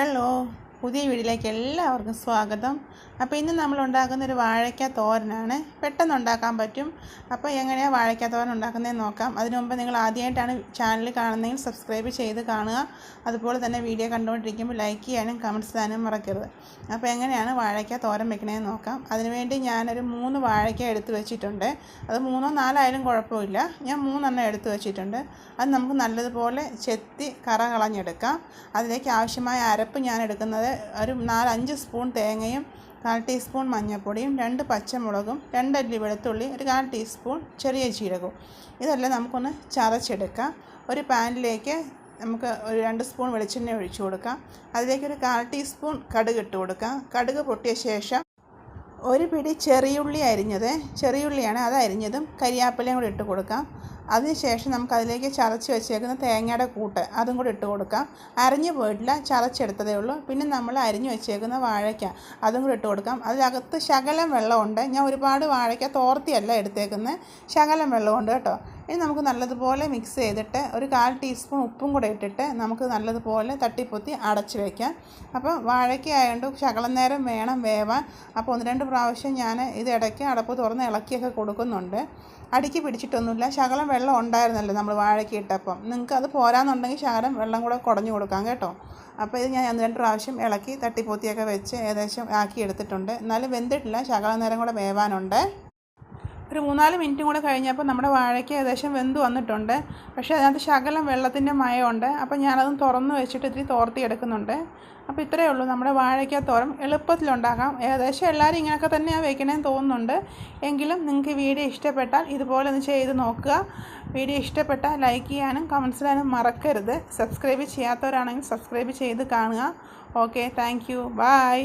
hello. പുതിയ വീഡിയോയിലേക്ക് എല്ലാവർക്കും സ്വാഗതം. അപ്പോൾ ഇന്ന് നമ്മൾ ഉണ്ടാക്കുന്ന ഒരു വാഴയ്ക്ക തോരനാണ്. പെട്ടെന്ന് ഉണ്ടാക്കാൻ പറ്റും. അപ്പോൾ എങ്ങനെയാണ് വാഴയ്ക്ക തോരൻ ഉണ്ടാക്കുന്നതെന്ന് നോക്കാം. അതിനു മുമ്പ് നിങ്ങൾ ആദ്യമായിട്ടാണ് ചാനൽ കാണുന്നതെങ്കിൽ സബ്സ്ക്രൈബ് ചെയ്ത് കാണുക. അതുപോലെ തന്നെ വീഡിയോ കണ്ടുകൊണ്ടിരിക്കുമ്പോൾ ലൈക്ക് ചെയ്യാനും കമന്റ്സ് ചെയ്യാനും മറക്കരുത്. അപ്പോൾ എങ്ങനെയാണ് വാഴയ്ക്ക തോരൻ വെക്കണതെന്ന് നോക്കാം. അതിനുവേണ്ടി ഞാനൊരു മൂന്ന് വാഴയ്ക്ക എടുത്ത് വെച്ചിട്ടുണ്ട്. അത് മൂന്നോ നാലായാലും കുഴപ്പമില്ല. ഞാൻ മൂന്നെണ്ണം എടുത്ത് വെച്ചിട്ടുണ്ട്. അത് നമുക്ക് നല്ലതുപോലെ ചെത്തി കറ കളഞ്ഞെടുക്കാം. അതിലേക്ക് ആവശ്യമായ അരപ്പ് ഞാൻ എടുക്കുന്നത് ഒരു നാലഞ്ച് സ്പൂൺ തേങ്ങയും കാൽ ടീസ്പൂൺ മഞ്ഞൾപ്പൊടിയും രണ്ട് പച്ചമുളകും രണ്ടല്ലി വെളുത്തുള്ളി ഒരു കാൽ ടീസ്പൂൺ ചെറിയ ജീരകവും. ഇതെല്ലാം നമുക്കൊന്ന് ചതച്ചെടുക്കാം. ഒരു പാനിലേക്ക് നമുക്ക് ഒരു രണ്ട് സ്പൂൺ വെളിച്ചെണ്ണ ഒഴിച്ചു കൊടുക്കാം. അതിലേക്ക് ഒരു കാൽ ടീസ്പൂൺ കടുക് ഇട്ട് കൊടുക്കാം. കടുക് പൊട്ടിയ ശേഷം ഒരു പിടി ചെറിയുള്ളി അരിഞ്ഞത് ചെറിയുള്ളിയാണ് അത് അരിഞ്ഞതും കരിയാപ്പിലയും കൂടി ഇട്ട് കൊടുക്കാം. അതിനുശേഷം നമുക്ക് അതിലേക്ക് ചതച്ച് വെച്ചേക്കുന്ന തേങ്ങയുടെ കൂട്ട് അതും കൂടി ഇട്ട് കൊടുക്കാം. അരിഞ്ഞു പോയിട്ടില്ല ചതച്ചെടുത്തതേ ഉള്ളൂ. പിന്നെ നമ്മൾ അരിഞ്ഞു വെച്ചേക്കുന്ന വാഴയ്ക്ക അതും കൂടി ഇട്ട് കൊടുക്കാം. അതിനകത്ത് ശകലം വെള്ളമുണ്ട്. ഞാൻ ഒരുപാട് വാഴയ്ക്ക തോർത്തിയല്ല എടുത്തേക്കുന്നത്. ശകലം വെള്ളമുണ്ട് കേട്ടോ. ഇനി നമുക്ക് നല്ലതുപോലെ മിക്സ് ചെയ്തിട്ട് ഒരു കാൽ ടീസ്പൂൺ ഉപ്പും കൂടെ ഇട്ടിട്ട് നമുക്ക് നല്ലതുപോലെ തട്ടിപ്പൊത്തി അടച്ച് വയ്ക്കാം അപ്പോൾ വാഴയ്ക്ക ആയതുകൊണ്ട് ശകലം നേരം വേണം വേവാൻ. അപ്പോൾ ഒന്ന് രണ്ട് പ്രാവശ്യം ഞാൻ ഇത് ഇടയ്ക്ക് അടപ്പ് തുറന്ന് ഇളക്കിയൊക്കെ കൊടുക്കുന്നുണ്ട്. അടിക്ക് പിടിച്ചിട്ടൊന്നുമില്ല. ശകലം വെള്ളം ഉണ്ടായിരുന്നല്ലോ നമ്മൾ വാഴയ്ക്ക് ഇട്ടപ്പം. നിങ്ങൾക്ക് അത് പോരാന്നുണ്ടെങ്കിൽ ശകലം വെള്ളം കൂടെ കുടഞ്ഞു കൊടുക്കാം കേട്ടോ. അപ്പോൾ ഇത് ഞാൻ ഒന്ന് രണ്ട് പ്രാവശ്യം ഇളക്കി തട്ടിപ്പൊത്തിയൊക്കെ വെച്ച് ഏകദേശം ആക്കി എടുത്തിട്ടുണ്ട്. എന്നാലും വെന്തിട്ടില്ല. ശകലം നേരം കൂടെ വേവാനുണ്ട്. ഒരു മൂന്നാൽ മിനിറ്റും കൂടെ കഴിഞ്ഞപ്പോൾ നമ്മുടെ വാഴയ്ക്ക് ഏകദേശം വെന്ത് വന്നിട്ടുണ്ട്. പക്ഷേ അതിനകത്ത് ശകലം വെള്ളത്തിന്റെ മയമുണ്ട്. അപ്പോൾ ഞാനതും തുറന്ന് വെച്ചിട്ട് ഇത്തിരി തോർത്തി എടുക്കുന്നുണ്ട്. അപ്പോൾ ഇത്രയേ ഉള്ളൂ. നമ്മുടെ വാഴയ്ക്ക തോരം എളുപ്പത്തിലുണ്ടാക്കാം. ഏകദേശം എല്ലാവരും ഇങ്ങനെയൊക്കെ തന്നെയാണ് വയ്ക്കണമെന്ന് തോന്നുന്നുണ്ട്. എങ്കിലും നിങ്ങൾക്ക് വീഡിയോ ഇഷ്ടപ്പെട്ടാൽ ഇതുപോലെ ഒന്ന് ചെയ്ത് നോക്കുക. വീഡിയോ ഇഷ്ടപ്പെട്ടാൽ ലൈക്ക് ചെയ്യാനും കമൻസ് ചെയ്യാനും മറക്കരുത്. സബ്സ്ക്രൈബ് ചെയ്യാത്തവരാണെങ്കിൽ സബ്സ്ക്രൈബ് ചെയ്ത് കാണുക. Okay thank you. ബായ്